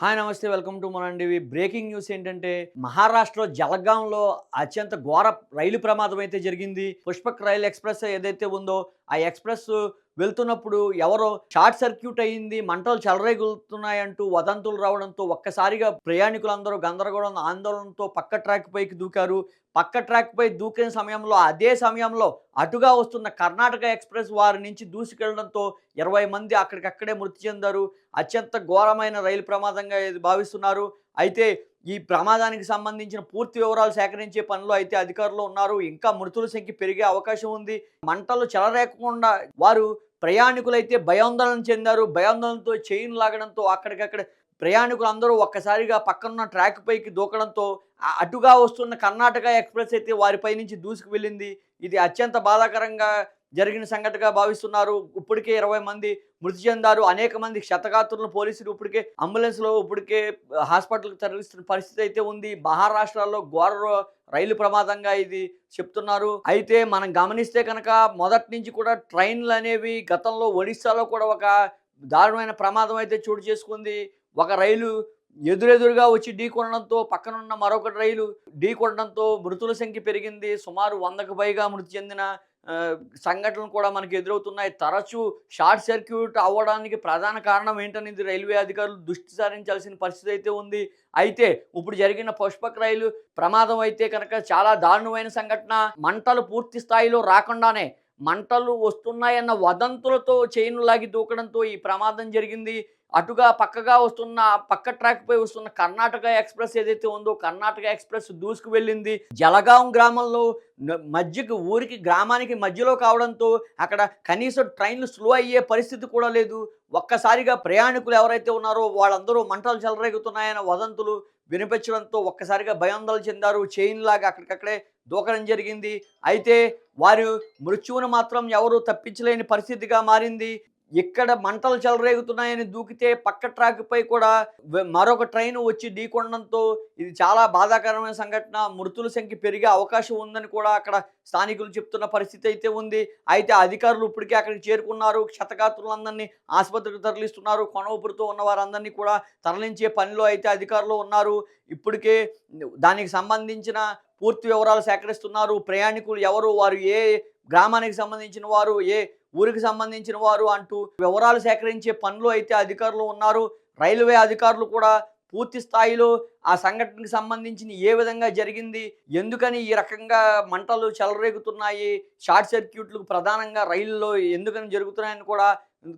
Hi నమస్తే welcome to మనండివి breaking news ఏంటంటే మహారాష్ట్రలో జలగాంలో అత్యంత ఘోర రైలు ప్రమాదం అయితే జరిగింది. పుష్పక్ రైలు ఎక్స్ప్రెస్ ఏదైతే ఉందో ఆ ఎక్స్ప్రెస్ వెళ్తున్నప్పుడు ఎవరో షార్ట్ సర్క్యూట్ అయ్యింది మంటలు చెలరేగుతున్నాయంటూ వదంతులు రావడంతో ఒక్కసారిగా ప్రయాణికులందరూ గందరగోళం ఆందోళనతో పక్క ట్రాక్ పైకి దూకారు. పక్క ట్రాక్పై దూకిన సమయంలో అదే సమయంలో అటుగా వస్తున్న కర్ణాటక ఎక్స్ప్రెస్ వారి నుంచి దూసుకెళ్ళడంతో ఇరవై మంది అక్కడికక్కడే మృతి చెందారు. అత్యంత ఘోరమైన రైలు ప్రమాదంగా ఇది భావిస్తున్నారు. అయితే ఈ ప్రమాదానికి సంబంధించిన పూర్తి వివరాలు సేకరించే పనిలో అయితే అధికారులు ఉన్నారు. ఇంకా మృతుల సంఖ్య పెరిగే అవకాశం ఉంది. మంటలు చెలరేకుండా వారు ప్రయాణికులైతే భయాందోళన చెందారు. భయాందోళనతో చైన్ లాగడంతో అక్కడికక్కడ ప్రయాణికులు అందరూ ఒక్కసారిగా పక్కనున్న ట్రాక్ పైకి దూకడంతో అటుగా వస్తున్న కర్ణాటక ఎక్స్ప్రెస్ అయితే వారిపై నుంచి దూసుకు వెళ్ళింది ఇది అత్యంత బాధాకరంగా జరిగిన సంగతిగా భావిస్తున్నారు. ఇప్పటికే ఇరవై మంది మృతి చెందారు. అనేక మంది క్షతగాత్రులను పోలీసులు ఇప్పటికే అంబులెన్స్లో ఇప్పటికే హాస్పిటల్కి తరలిస్తున్న పరిస్థితి అయితే ఉంది. మహారాష్ట్రలో ఘోర రైలు ప్రమాదంగా ఇది చెప్తున్నారు. అయితే మనం గమనిస్తే కనుక మొదటి నుంచి కూడా ట్రైన్లు అనేవి గతంలో ఒడిస్సాలో కూడా ఒక దారుణమైన ప్రమాదం అయితే చోటు చేసుకుంది. ఒక రైలు ఎదురెదురుగా వచ్చి ఢీ కొనడంతో పక్కనున్న మరొక రైలు ఢీ కొనడంతో మృతుల సంఖ్య పెరిగింది. సుమారు వందకు పైగా మృతి చెందిన సంఘటనలు కూడా మనకి ఎదురవుతున్నాయి. తరచూ షార్ట్ సర్క్యూట్ అవ్వడానికి ప్రధాన కారణం ఏంటనేది రైల్వే అధికారులు దృష్టి సారించాల్సిన పరిస్థితి అయితే ఉంది. అయితే ఇప్పుడు జరిగిన పుష్పక్ రైలు ప్రమాదం అయితే కనుక చాలా దారుణమైన సంఘటన. మంటలు పూర్తి స్థాయిలో రాకుండానే మంటలు వస్తున్నాయన్న వదంతులతో చైన్ లాగి దూకడంతో ఈ ప్రమాదం జరిగింది. అటుగా పక్కగా వస్తున్న పక్క ట్రాక్ పై వస్తున్న కర్ణాటక ఎక్స్ప్రెస్ ఏదైతే ఉందో కర్ణాటక ఎక్స్ప్రెస్ దూసుకు వెళ్ళింది. జలగాం గ్రామంలో మధ్యకి ఊరికి గ్రామానికి మధ్యలో కావడంతో అక్కడ కనీసం ట్రైన్లు స్లో అయ్యే పరిస్థితి కూడా లేదు. ఒక్కసారిగా ప్రయాణికులు ఎవరైతే ఉన్నారో వాళ్ళందరూ మంటలు చెలరేగుతున్నాయన్న వదంతులు వినిపించడంతో ఒక్కసారిగా భయాందోళన చెందారు. చైన్ లాగా అక్కడికక్కడే దూకడం జరిగింది. అయితే వారు మృత్యువును మాత్రం ఎవరు తప్పించలేని పరిస్థితిగా మారింది. ఇక్కడ మంటలు చెలరేగుతున్నాయని దూకితే పక్క ట్రాక్పై కూడా మరొక ట్రైన్ వచ్చి ఢీకొనడంతో ఇది చాలా బాధాకరమైన సంఘటన. మృతుల సంఖ్య పెరిగే అవకాశం ఉందని కూడా అక్కడ స్థానికులు చెప్తున్న పరిస్థితి అయితే ఉంది. అయితే అధికారులు ఇప్పటికే అక్కడికి చేరుకున్నారు. క్షతగాత్రులందరినీ ఆసుపత్రికి తరలిస్తున్నారు. కొనవపురితో ఉన్న వారందరినీ కూడా తరలించే పనిలో అయితే అధికారులు ఉన్నారు. ఇప్పటికే దానికి సంబంధించిన పూర్తి వివరాలు సేకరిస్తున్నారు. ప్రయాణికులు ఎవరు వారు ఏ గ్రామానికి సంబంధించిన వారు ఏ ఊరికి సంబంధించిన వారు అంటూ వివరాలు సేకరించే పనులు అయితే అధికారులు ఉన్నారు. రైల్వే అధికారులు కూడా పూర్తి స్థాయిలో ఆ సంఘటనకు సంబంధించిన ఏ విధంగా జరిగింది ఎందుకని ఈ రకంగా మంటలు చెలరేగుతున్నాయి షార్ట్ సర్క్యూట్లు ప్రధానంగా రైల్లో ఎందుకని జరుగుతున్నాయని కూడా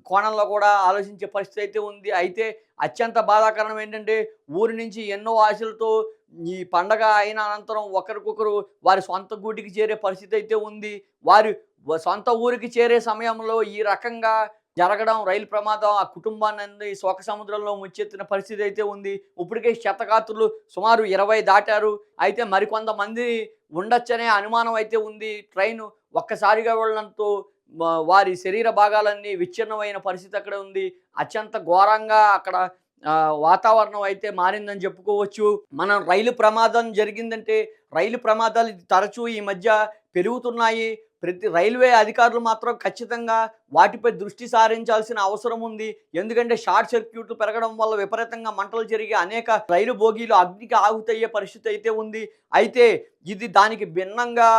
కోణంలో కూడా ఆలోచించే పరిస్థితి అయితే ఉంది. అయితే అత్యంత బాధాకరణం ఏంటంటే ఊరి నుంచి ఎన్నో ఆశలతో ఈ పండగ అయిన అనంతరం ఒకరికొకరు వారి సొంత గూటికి చేరే పరిస్థితి అయితే ఉంది. వారి సొంత ఊరికి చేరే సమయంలో ఈ రకంగా జరగడం రైలు ప్రమాదం ఆ కుటుంబాన్ని శోక సముద్రంలో ముచ్చెత్తిన పరిస్థితి అయితే ఉంది. ఇప్పటికే శతకాతులు సుమారు ఇరవై దాటారు. అయితే మరికొంతమంది ఉండొచ్చనే అనుమానం అయితే ఉంది. ట్రైన్ ఒక్కసారిగా వెళ్ళడంతో వారి శరీర భాగాలన్నీ విచ్ఛిన్నమైన పరిస్థితి అక్కడ ఉంది. అత్యంత ఘోరంగా అక్కడ వాతావరణం అయితే మారిందని చెప్పుకోవచ్చు. మనం రైలు ప్రమాదం జరిగిందంటే రైలు ప్రమాదాలు తరచూ ఈ మధ్య పెరుగుతున్నాయి. ప్రతి రైల్వే అధికారులు మాత్రం ఖచ్చితంగా వాటిపై దృష్టి సారించాల్సిన అవసరం ఉంది. ఎందుకంటే షార్ట్ సర్క్యూట్లు పెరగడం వల్ల విపరీతంగా మంటలు జరిగే అనేక రైలు బోగీలు అగ్నికి ఆగుతయ్యే పరిస్థితి అయితే ఉంది. అయితే ఇది దానికి భిన్నంగా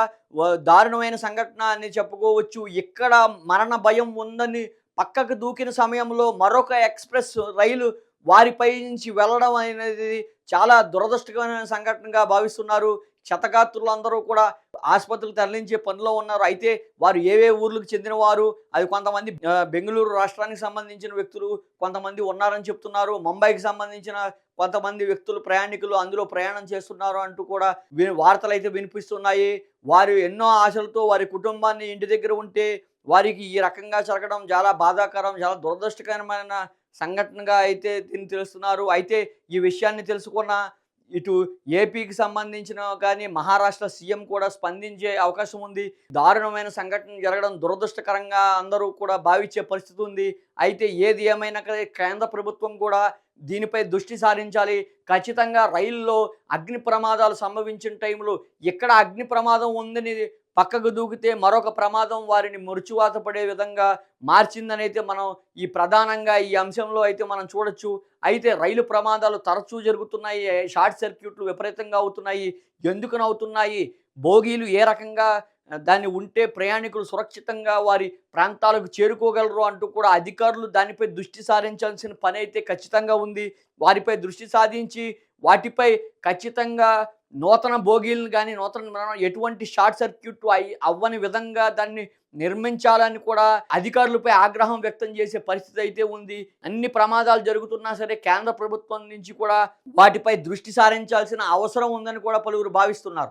దారుణమైన సంఘటన అని చెప్పుకోవచ్చు. ఇక్కడ మరణ భయం ఉందని పక్కకు దూకిన సమయంలో మరొక ఎక్స్ప్రెస్ రైలు వారిపై నుంచి వెళ్ళడం అనేది చాలా దురదృష్టకరమైన సంఘటనగా భావిస్తున్నారు. క్షతగాత్రులందరూ కూడా ఆసుపత్రికి తరలించే పనిలో ఉన్నారు. అయితే వారు ఏవే ఊర్లకు చెందినవారు? అది కొంతమంది బెంగళూరు రాష్ట్రానికి సంబంధించిన వ్యక్తులు కొంతమంది ఉన్నారని చెప్తున్నారు. ముంబైకి సంబంధించిన కొంతమంది వ్యక్తులు ప్రయాణికులు అందులో ప్రయాణం చేస్తున్నారు అంటూ కూడా వి- వార్తలు అయితే వినిపిస్తున్నాయి. వారు ఎన్నో ఆశలతో వారి కుటుంబాన్ని ఇంటి దగ్గర ఉంటే వారికి ఈ రకంగా జరగడం చాలా బాధాకరం చాలా దురదృష్టకరమైన సంఘటనగా అయితే దీన్ని తెలుస్తున్నారు. అయితే ఈ విషయాన్ని తెలుసుకున్న ఇటు ఏపీకి సంబంధించిన కానీ మహారాష్ట్ర సీఎం కూడా స్పందించే అవకాశం ఉంది. దారుణమైన సంఘటన జరగడం దురదృష్టకరంగా అందరూ కూడా భావించే పరిస్థితి ఉంది. అయితే ఏది ఏమైనా కేంద్ర ప్రభుత్వం కూడా దీనిపై దృష్టి సారించాలి. ఖచ్చితంగా రైల్లో అగ్ని ప్రమాదాలు సంభవించిన టైంలో ఎక్కడ అగ్ని ప్రమాదం ఉందని పక్కకు దూకితే మరొక ప్రమాదం వారిని మురుచువాత పడే విధంగా మార్చిందనైతే మనం ఈ ప్రధానంగా ఈ అంశంలో అయితే మనం చూడొచ్చు. అయితే రైలు ప్రమాదాలు తరచూ జరుగుతున్నాయి షార్ట్ సర్క్యూట్లు విపరీతంగా అవుతున్నాయి ఎందుకనవుతున్నాయి బోగీలు ఏ రకంగా దాన్ని ఉంటే ప్రయాణికులు సురక్షితంగా వారి ప్రాంతాలకు చేరుకోగలరు అంటూ కూడా అధికారులు దానిపై దృష్టి సారించాల్సిన పని అయితే ఖచ్చితంగా ఉంది. వారిపై దృష్టి సాధించి వాటిపై ఖచ్చితంగా నూతన బోగీలను కానీ నూతన మనం ఎటువంటి షార్ట్ సర్క్యూట్ అయి అవ్వని విధంగా దాన్ని నిర్మించాలని కూడా అధికారులపై ఆగ్రహం వ్యక్తం చేసే పరిస్థితి అయితే ఉంది. అన్ని ప్రమాదాలు జరుగుతున్నా సరే కేంద్ర ప్రభుత్వం నుంచి కూడా వాటిపై దృష్టి సారించాల్సిన అవసరం ఉందని కూడా పలువురు భావిస్తున్నారు.